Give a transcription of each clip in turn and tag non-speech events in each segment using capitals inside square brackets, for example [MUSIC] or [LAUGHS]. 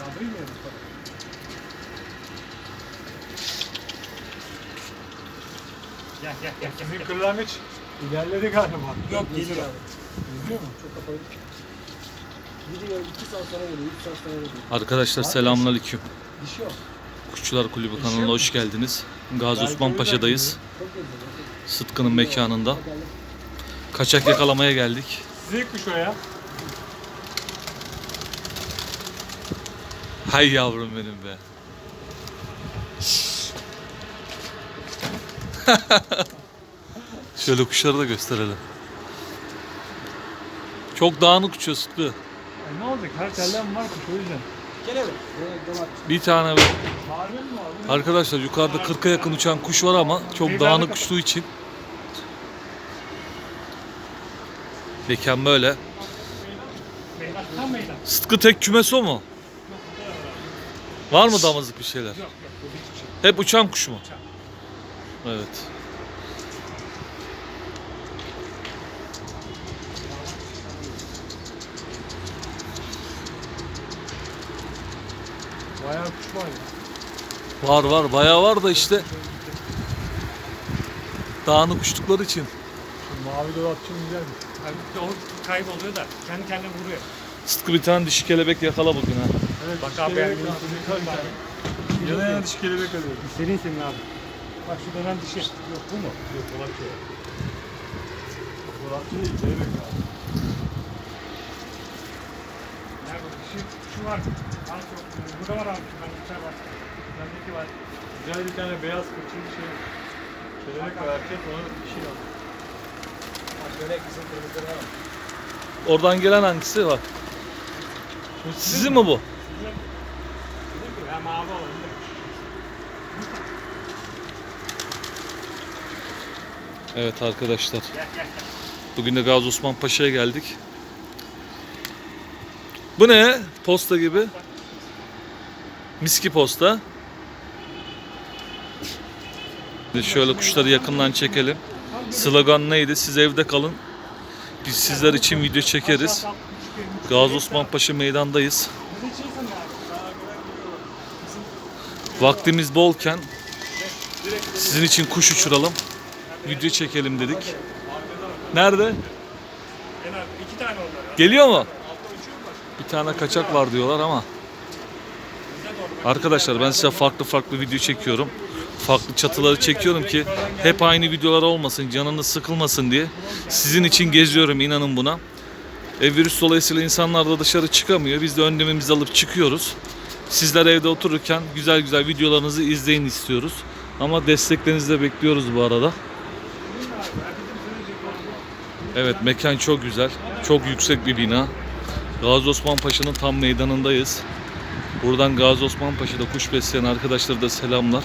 Ya Mustafa? Gel gel gel. gel, Bizim kırlangıç ilerledi galiba. Yok geliyor. İzliyor mu? Çok kapalı. Gidiyor 2 saat sonra geliyor, 3 saat sonra geliyor. Arkadaşlar selamünaleyküm. Dişi yok. Kuşçular Kulübü kanalına hoş geldiniz. Gazi Osman Paşa'dayız. Sıtkı'nın mekanında. Kaçak yakalamaya geldik. Size kuş o ya. Hay yavrum benim be. [LAUGHS] Şöyle kuşları da gösterelim. Çok dağınık uçuyor Sıtkı. E ne olacak? Her telden var kuş o yüzden. Dolar. Bir tane var? Arkadaşlar yukarıda 40'a yakın uçan kuş var ama çok dağınık uçtuğu için. Mekan böyle. Sıtkı tek kümesi o mu? Var mı damızlık bir şeyler? Yok yok şey. Hep uçan kuş mu? Uçan. Evet. Bayağı kuş var ya. Var var bayağı var da işte dağınık uçtukları için. Şu mavi dolapçı güzelmiş. Abi, o kayboluyor da kendi kendine vuruyor. Sıtkı bir tane dişi kelebek yakala bugün ha. Evet, Bak diş abi, kelebek yani var. yürü- Tabii, tabii. Yana yana diş kelebek alıyor. Senin senin abi. Bak şu dönen dişi. Yok bu mu? Yok dolapçı o. Dolapçı değil kelebek abi. Nerede dişi? Şu var. Al şu. Burada var abi. Ben bir var. Bendeki var. Güzel bir tane beyaz kırçın şey. Kelebek var erkek ona dişi lazım. Bak böyle kızıl kırmızıları var. Oradan gelen hangisi var? Sizin mi bu? Mavi olan. Evet arkadaşlar. Gel gel. Bugün de Gazi Osman Paşa'ya geldik. Bu ne? Posta gibi. Miski posta. Bir Şöyle kuşları yakından çekelim. Slogan neydi? Siz evde kalın. Biz sizler için video çekeriz. Gazi Osman Paşa meydandayız. Vaktimiz bolken sizin için kuş uçuralım. Video çekelim dedik. Nerede? İki tane. Geliyor mu? Bir tane kaçak var diyorlar ama. Arkadaşlar ben size farklı farklı video çekiyorum. Farklı çatıları çekiyorum ki hep aynı videolar olmasın, canınız sıkılmasın diye. Sizin için geziyorum inanın buna. E, virüs dolayısıyla insanlar da dışarı çıkamıyor. Biz de önlemimizi alıp çıkıyoruz. Sizler evde otururken güzel güzel videolarınızı izleyin istiyoruz. Ama desteklerinizi de bekliyoruz bu arada. Evet mekan çok güzel. Çok yüksek bir bina. Gazi Osman Paşa'nın tam meydanındayız. Buradan Gazi Osman Paşa'da kuş besleyen arkadaşlara da selamlar.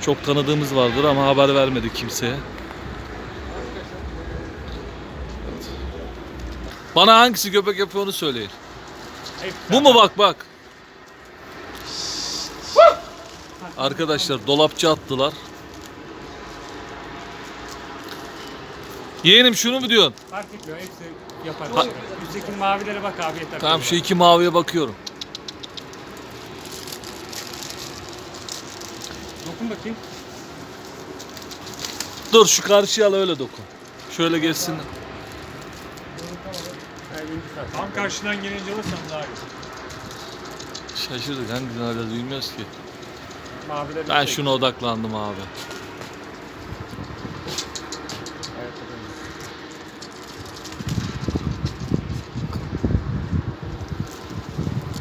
Çok tanıdığımız vardır ama haber vermedik kimseye. Bana hangisi göbek yapıyor onu söyleyin. Bu mu bak bak. Arkadaşlar dolapçı attılar. Yeğenim şunu mu diyorsun? Fark etmiyor. Hepsi yapar. Üstteki mavilere bak abi yeter. Tamam şu iki maviye bakıyorum. Dokun bakayım. Dur şu karşıya al öyle dokun. Şöyle geçsin. Tam karşıdan gelince alırsan daha iyi. Şaşırdık hangi hala duymuyoruz ki. Mavileri Ben şuna odaklandım abi.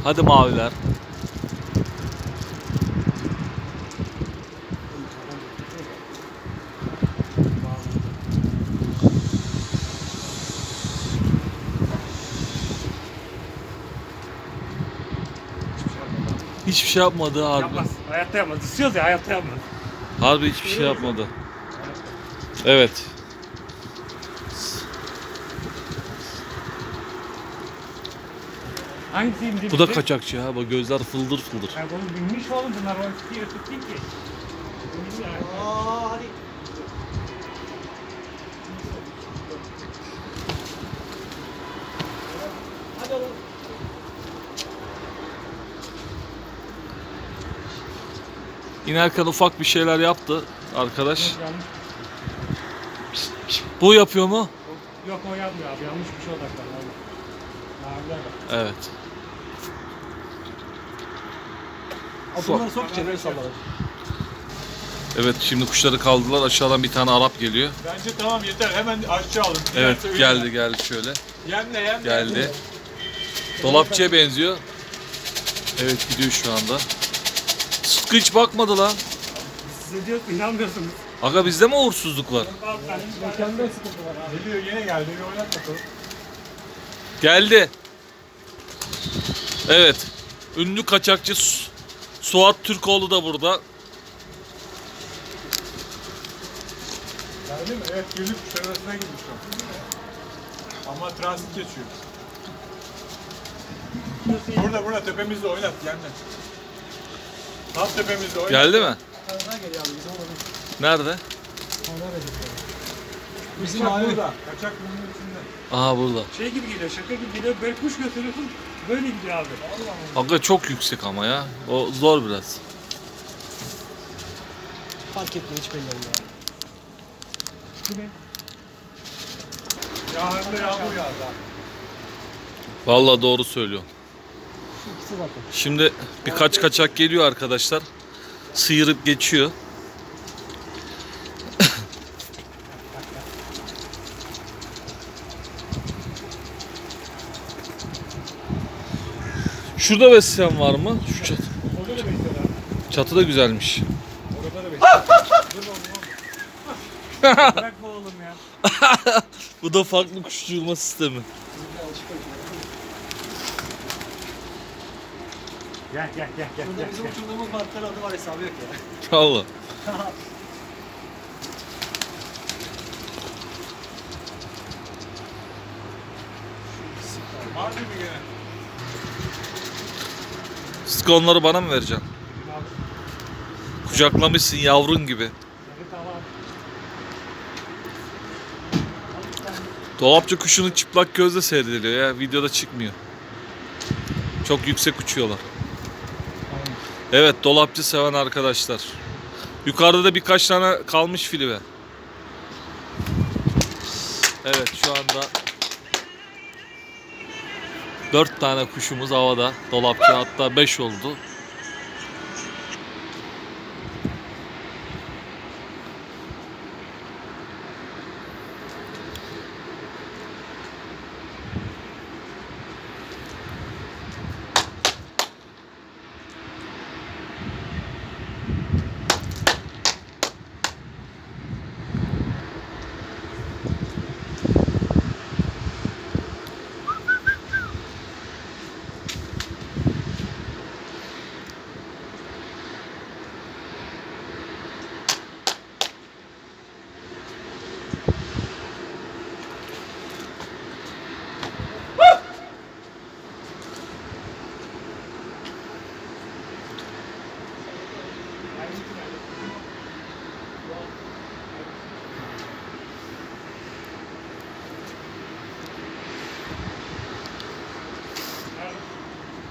Hadi maviler. Hiçbir şey yapmadı harbi. Yapmaz. Hayatta yapmaz. Isıyoruz ya hayatta yapmaz. Harbi hiçbir şey yapmadı. Evet. Hangisi ince Bu da kaçakçı ha. Bak gözler fıldır fıldır. Ya bunu bilmiş oğlum bunlar. O eski yırtık değil ki. Aa hadi. İnerken ufak bir şeyler yaptı arkadaş. Bu yapıyor mu? Yok o yapmıyor abi. Yanlış bir şey odaklandı. Bak. Evet. Adımları sok içeri sallar. Evet şimdi kuşları kaldılar. Aşağıdan bir tane Arap geliyor. Bence tamam yeter. Hemen aşağı alın. Evet geldi geldi şöyle. Yemle yemle. Geldi. Dolapçıya benziyor. Evet gidiyor şu anda. Sıtkı hiç bakmadı lan. Size diyor ki inanmıyorsunuz. Aga bizde mi uğursuzluk var? Mekanda sıkıntı var abi. Geliyor yine geldi. Bir oynat bakalım. Geldi. Evet. Ünlü kaçakçı Su- Suat Türkoğlu da burada. Geldi mi? Evet kuşlar arasına girmiş o. Ama transit geçiyor. Burada burada tepemizde oynat yemle. Tam tepemizde oynat. Geldi mi? Kanada geliyor abi. Bizim. Nerede? Verecek yani. Bizim Kaçak mavi. burada. Kaçak bunun içinde. Aha burada. Şey gibi geliyor, şaka gibi geliyor. Böyle kuş götürüyorsun, böyle gidiyor abi. Aga çok yüksek ama ya. O zor biraz. Fark etmiyor hiç belli olmuyor. abi. Ne? Yarın da yağmur yağdı. Vallahi doğru söylüyor. Şu zaten. Şimdi birkaç kaçak geliyor arkadaşlar. Sıyırıp geçiyor. Şurada besleyen var mı? Şu bekliyorlar. Çatı da güzelmiş. Bu oğlum ya. [LAUGHS] Bu da farklı kuş sistemi. Gel gel gel gel. Burada gel, bizim gel. uçurduğumuz martlar adı var hesabı yok ya. Allah. Harbi mi gene? Bana mı vereceksin? Kucaklamışsın yavrun gibi. Dolapçı kuşunu çıplak gözle seyrediliyor ya. Videoda çıkmıyor. Çok yüksek uçuyorlar. Evet dolapçı seven arkadaşlar. Yukarıda da birkaç tane kalmış filibe. Evet şu anda dört tane kuşumuz havada. Dolapçı hatta beş oldu.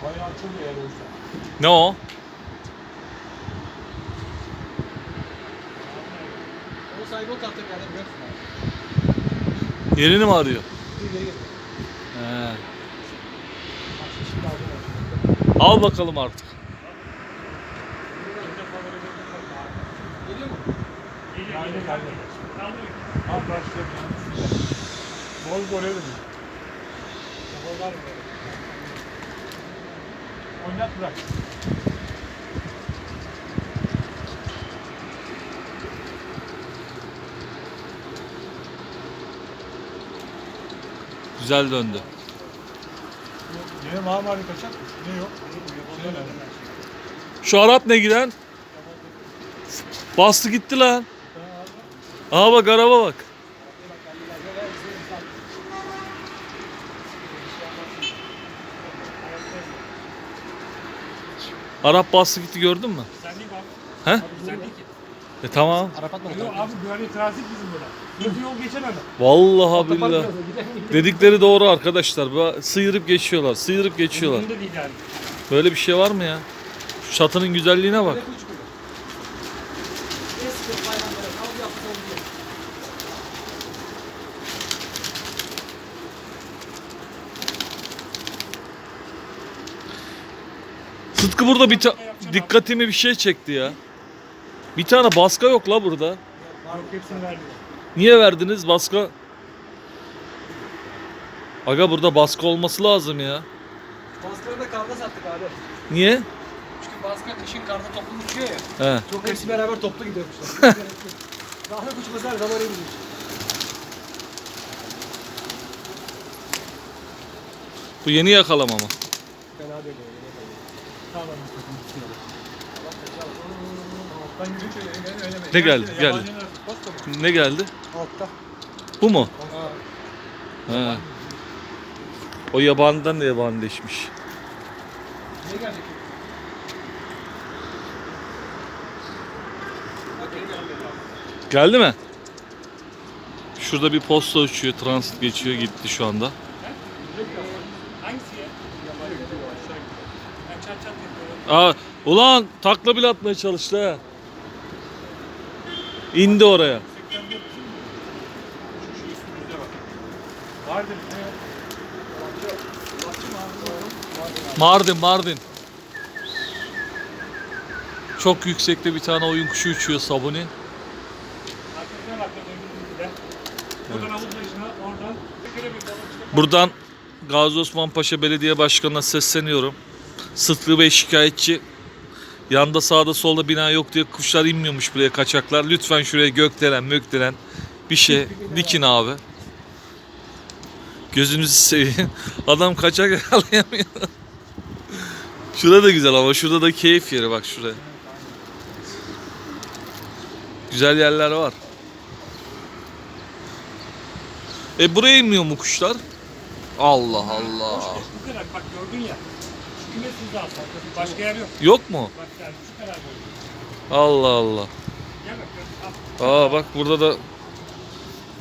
Bayağı çok eğer olsa. Ne o? Onun sahibi o tarafta bir yerde biliyor musun abi? Yerini mi arıyor? He. Al bakalım artık. Geliyor mu? Geliyor geliyor. Al başlayalım. Bol gol öyle mi? Kafalar böyle. Oynat bırak. Güzel döndü. Yine mamari kaçak. Ne yok? Şey ne? Şu Arap ne giden? Bastı gitti lan. Aha bak araba bak. Arap bastı gitti gördün mü? Sen değil mi abi? He? Sen değil ki. E tamam. Arap atma. Yok abi böyle transit bizim burada. Hızlı yol geçemem. Vallahi billahi. Dedikleri doğru arkadaşlar. Bu- Sıyırıp geçiyorlar. Sıyırıp geçiyorlar. Değil yani. Böyle bir şey var mı ya? Şu çatının güzelliğine bak. Sıtkı burada bir ta- dikkatimi bir şey çekti ya. Bir tane baska yok la burada. Yok hepsini verdim. Niye verdiniz baska? Aga burada baska olması lazım ya. Baskıları da karda sattık abi. Niye? Çünkü baskı kışın karda toplu uçuyor ya. He. Çok hepsi beraber toplu gidiyormuşlar. [LAUGHS] Daha da uçması her zaman iyiymiş. Bu yeni yakalama mı? Fena değil. Tamam. Alttan yürüyünce öyle- öyle- öyle- Ne geldi, geldi. Ne geldi? Altta. Bu mu? Ha. He. O yabaniden de yabanileşmiş. Ne geldi. Geldi mi? Şurada bir posta uçuyor, transit geçiyor, gitti şu anda. Aa, ulan takla bile atmaya çalıştı ha. İndi oraya. Vardır. ne? Mardin, Mardin. Çok yüksekte bir tane oyun kuşu uçuyor Sabuni. Buradan Gazi Osman Paşa Belediye Başkanı'na sesleniyorum. Sıtkı Bey şikayetçi. Yanda sağda solda bina yok diye kuşlar inmiyormuş buraya kaçaklar. Lütfen şuraya gökdelen mökdelen bir şey dikin abi. Gözünüzü seveyim. [LAUGHS] Adam kaçak yakalayamıyor. Şurada da güzel ama şurada da keyif yeri bak şuraya. Güzel yerler var. E buraya inmiyor mu kuşlar? Allah Allah. Bu kadar bak gördün ya. Kümes hızlı alsak. Başka yer yok. Yok mu? Bak yani şu kadar boyunca. Allah Allah. Gel bak gör. Al. Aa bak burada da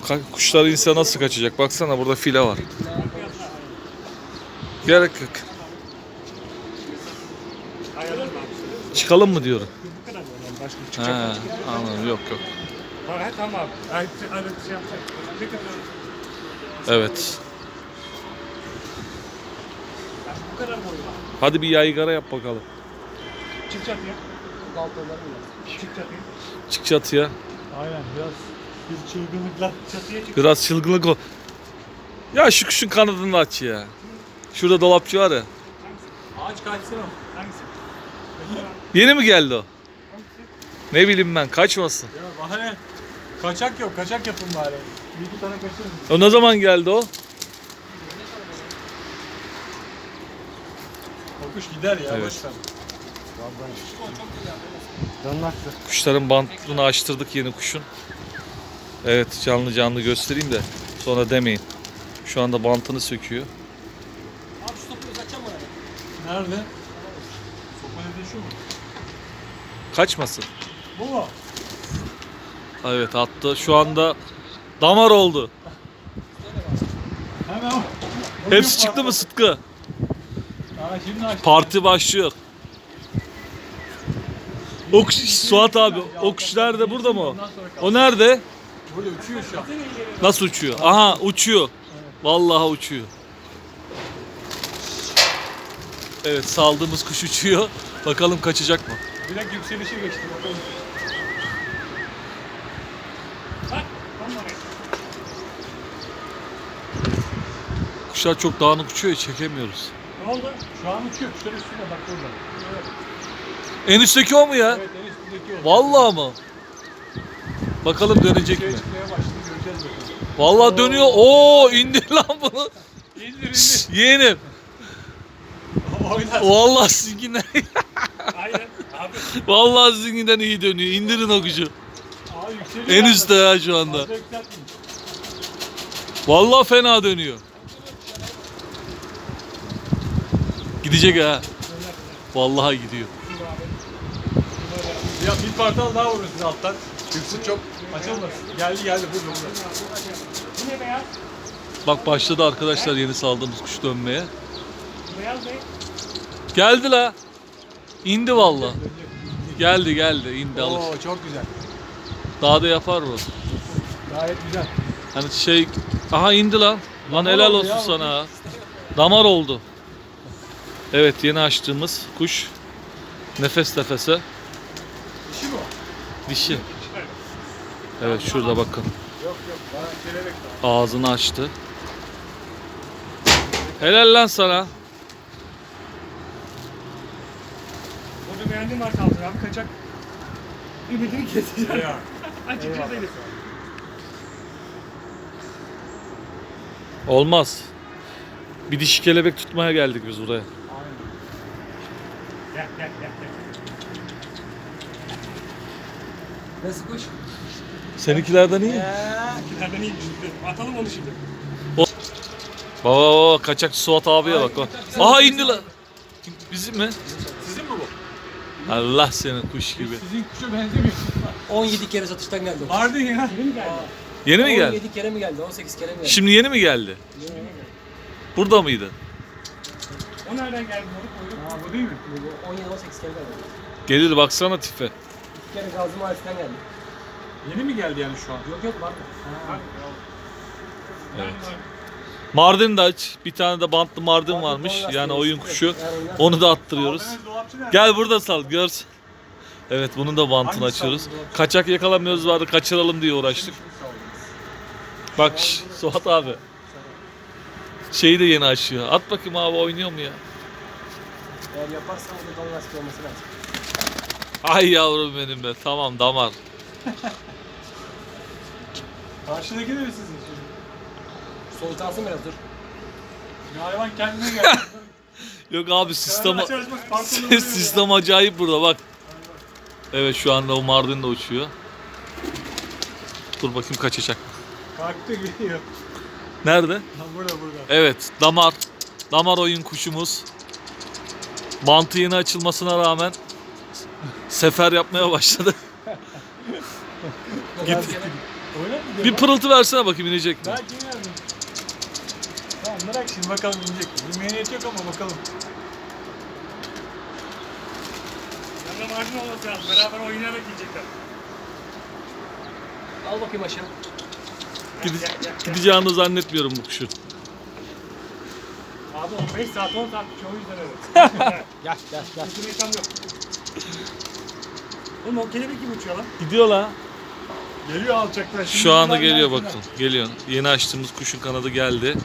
ka- kuşlar inse nasıl kaçacak? Baksana burada file var. Gerek yok. Ayarlarım abi. Çıkalım mı diyorum. Bu kadar böyle yani başka bir çıkacak. anladım. Yok yok. Tamam, he, tamam abi. Ay, ay, şey yapacak. Ne kadar? Evet. Kadar boyu. Hadi bir yaygara yap bakalım. Çık çatıya. Daltonları mı? Çık çatıya. Çık çatıya. Aynen biraz bir çılgınlıkla çatıya çık. Biraz çılgınlık o. Ya şu kuşun kanadını aç ya. Şurada dolapçı var ya. Ağaç kaçsın o. Hangisi? Yeni mi geldi o? Ne bileyim ben kaçmasın. Ya ne? Kaçak yok. Kaçak yapın bari. Bir iki tane kaçırın. O ne zaman geldi o? Kuş gider ya. Evet. Boş ver. Canlaktı. Kuşların bantını açtırdık yeni kuşun. Evet canlı canlı göstereyim de sonra demeyin. Şu anda bantını söküyor. Abi şu topu bana. Nerede? Sopa şu mu? Kaçmasın. Bu mu? Evet attı. Şu anda damar oldu. Hemen o. Hepsi çıktı mı Sıtkı? Parti başlıyor. O kuş, Suat abi o kuş nerede burada mı o? O nerede? Burada uçuyor şu an. Nasıl uçuyor? Aha uçuyor. Vallahi uçuyor. Evet saldığımız kuş uçuyor. Bakalım kaçacak mı? Direkt yükselişe geçti. Bakalım. Kuşlar çok dağınık uçuyor ya çekemiyoruz. Ne oldu? Şu an uçuyor. Kuşlar üstünde bak burada. En üstteki o mu ya? Evet en üstündeki o. Vallahi mı? Bakalım dönecek Şey mi? çıkmaya başladı. Göreceğiz bakalım. Vallahi dönüyor. Oo indir [LAUGHS] lan bunu. İndir Şşş, indir. Yeğenim. Oynar. Vallahi sizinkinden, [LAUGHS] Aynen. Abi. vallahi sizinkinden iyi dönüyor. İndirin o kuşu. Yükseliyor. En üstte ya şu anda. Fazla yükseltmeyin. Vallahi fena dönüyor. Gidecek ha. Vallahi gidiyor. Ya bir partal daha vurun siz alttan. Yüksek çok açılmasın. Geldi geldi. Bu ne beyaz? Bak başladı arkadaşlar yeni saldığımız kuş dönmeye. Beyaz ne? Geldi la. İndi vallahi. Geldi geldi indi alır. Oo çok güzel. Daha da yapar bu. Gayet güzel. Hani şey aha indi lan. Lan Damar helal olsun ya, sana ha. Damar oldu. Evet yeni açtığımız kuş Nefes nefese. Dişi mi o? Dişi. Evet şurada bakın. Yok yok. Bana kelebek. Ağzını açtı. Helal lan sana. Burada beğendiğim var kaldı abi kaçak. Ümidini keseceğim. Ya. [LAUGHS] Açık Eyvallah. değiliz. Olmaz. Bir dişi kelebek tutmaya geldik biz buraya. Gel gel gel. gel. Nasıl kuş? Seninkilerden iyi. Ya. İkilerden iyiymiş. Atalım onu şimdi. Baba baba kaçakçı Suat abiye bak. bak. Aha indi lan. Bizim mi? Sizin mi bu? Allah senin kuş gibi. Sizin kuşa benzemiyor. 17 kere satıştan geldi. o. Vardı ya. Benim geldi. Yeni mi geldi? 17 kere mi geldi? 18 kere mi geldi? Şimdi yeni mi geldi? Burada mıydı? O nereden geldi moruk? Aa bu değil mi? 17-18 kere geldi. Gelir baksana tipe. Bir kere Gazi Mahallesi'nden geldi. Yeni mi geldi yani şu an? Yok yok vardı. Evet. Mardin de aç. Bir tane de bantlı Mardin varmış. Yani oyun kuşu. Onu da attırıyoruz. Gel burada sal görsün. Evet bunun da bantını açıyoruz. Kaçak yakalamıyoruz vardı kaçıralım diye uğraştık. Bak şş, Suat abi. Şeyi de yeni açıyor. At bakayım abi oynuyor mu ya? Eğer yaparsan da dalga lastik olması lazım. Ay yavrum benim be. Tamam damar. [LAUGHS] Karşıdaki de mi sizin şimdi? Soğutansın biraz dur. Ya hayvan kendine geldi. [LAUGHS] Yok abi sistem Açar açmaz pantolonu vuruyor ya. sistem acayip burada bak. Evet şu anda o Mardin de uçuyor. Dur bakayım kaçacak. Kalktı geliyor. Nerede? Ha burada burada. Evet damar. Damar oyun kuşumuz. Bantı yeni açılmasına rağmen sefer yapmaya başladı. [LAUGHS] Git. Bir pırıltı versene bakayım inecek mi? Belki inerdim. Tamam bırak şimdi bakalım inecek mi? Niyet yok ama bakalım. Yanında marjin olması lazım. Beraber oynayarak yiyecekler. Al bakayım aşağı. Gide- gideceğini zannetmiyorum bu kuşun. Abi 15 saat 10 saat çoğu yüzden öyle. [LAUGHS] Gel gel gel. Bizim reklam yok. Oğlum o kelebek gibi uçuyor lan. Gidiyor la. Geliyor alçaklar. Şimdi Şu anda geliyor bakın. Geliyor. Yeni açtığımız kuşun kanadı geldi.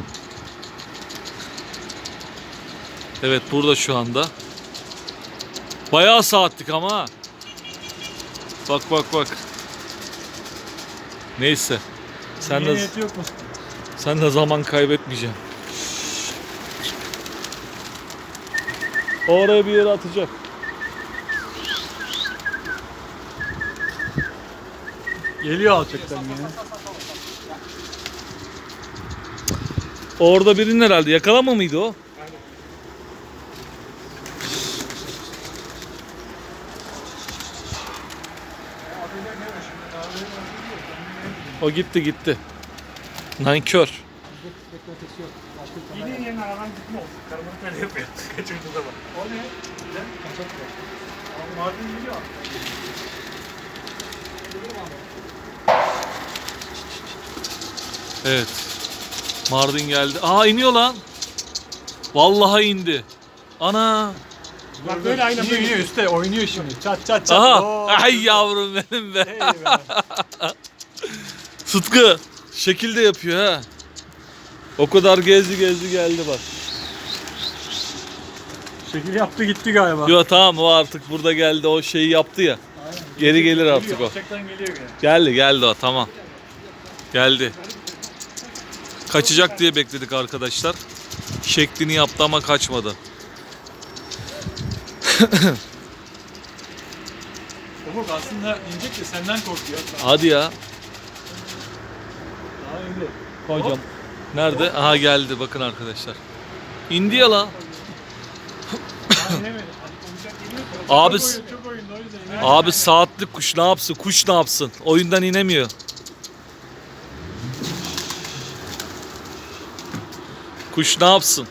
Evet burada şu anda. Bayağı saatlik ama. Bak bak bak. Neyse. Sen de niyeti yok mu? sen de zaman kaybetmeyeceğim. Oraya bir yere atacak. Geliyor alçaktan yine. Orada birinin herhalde. Yakalama mıydı o? O gitti gitti. Nankör. İğnenin yerine aradan gitme olsun. Karımını böyle yapıyor. [LAUGHS] Kaçırdığı zaman. O ne? Güzel. Kaçak. Abi Mardin geliyor. Evet. Mardin geldi. Aa iniyor lan. Vallahi indi. Ana. Bak böyle aynen böyle. iniyor üstte oynuyor şimdi. Çat çat çat. Aha. Oo. Ay yavrum benim be. Be. Sıtkı. Şekilde yapıyor ha. O kadar gezdi gezdi geldi bak. Şekil yaptı gitti galiba. Yo tamam o artık burada geldi o şeyi yaptı ya. Aynen. Geri gelir artık Geliyor, o. Alçaktan geliyor gene. Geldi geldi o tamam. Geldi. Kaçacak diye bekledik arkadaşlar. Şeklini yaptı ama kaçmadı. Ufuk aslında inecek de senden korkuyor. Hadi ya. İndi. Hocam. Nerede? Aha geldi bakın arkadaşlar. İndi ya la. [LAUGHS] Abi abi saatlik kuş ne yapsın? Kuş ne yapsın? Oyundan inemiyor. Kuş ne yapsın?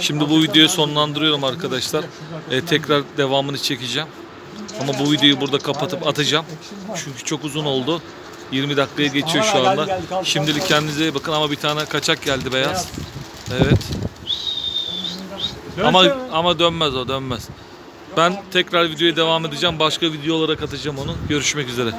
Şimdi bu videoyu sonlandırıyorum arkadaşlar. Şuradan E, tekrar devamını çekeceğim. Ama bu videoyu burada kapatıp atacağım. Çünkü çok uzun oldu. 20 dakikaya geçiyor şu anda. Şimdilik kendinize iyi bakın ama bir tane kaçak geldi beyaz. Evet. Ama ama dönmez o dönmez. Ben tekrar videoya devam edeceğim. Başka videolara katacağım onu. Görüşmek üzere.